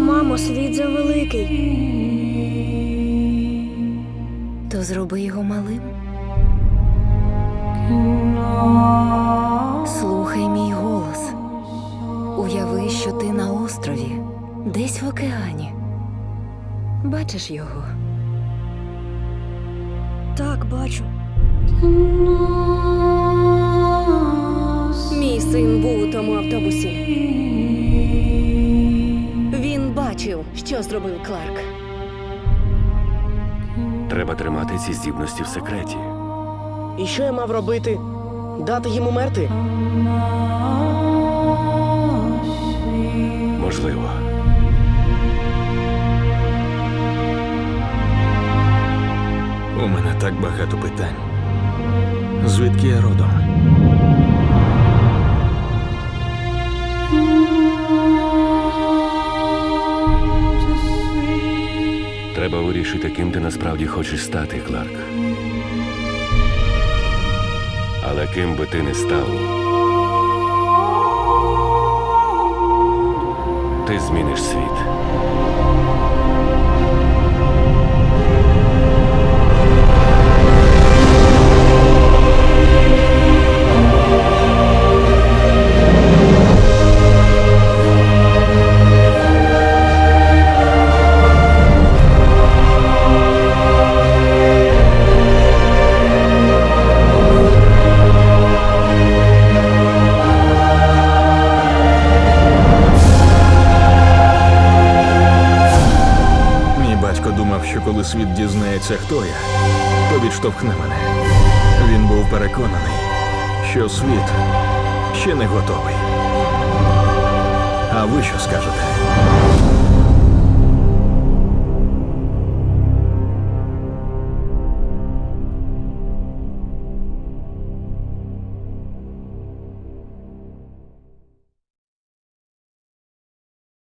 Мамо, світ завеликий. То зроби його малим. Слухай мій голос. Уяви, що ти на острові, десь в океані. Бачиш його? Так, бачу. Син був у тому автобусі. Він бачив, що зробив Кларк. Треба тримати ці здібності в секреті. І що я мав робити? Дати їм умерти? Можливо. У мене так багато питань. Звідки я родом? Треба вирішити, ким ти насправді хочеш стати, Кларк. Але ким би ти не став, ти зміниш світ. Що коли світ дізнається, хто я, то відштовхне мене. Він був переконаний, що світ ще не готовий. А ви що скажете?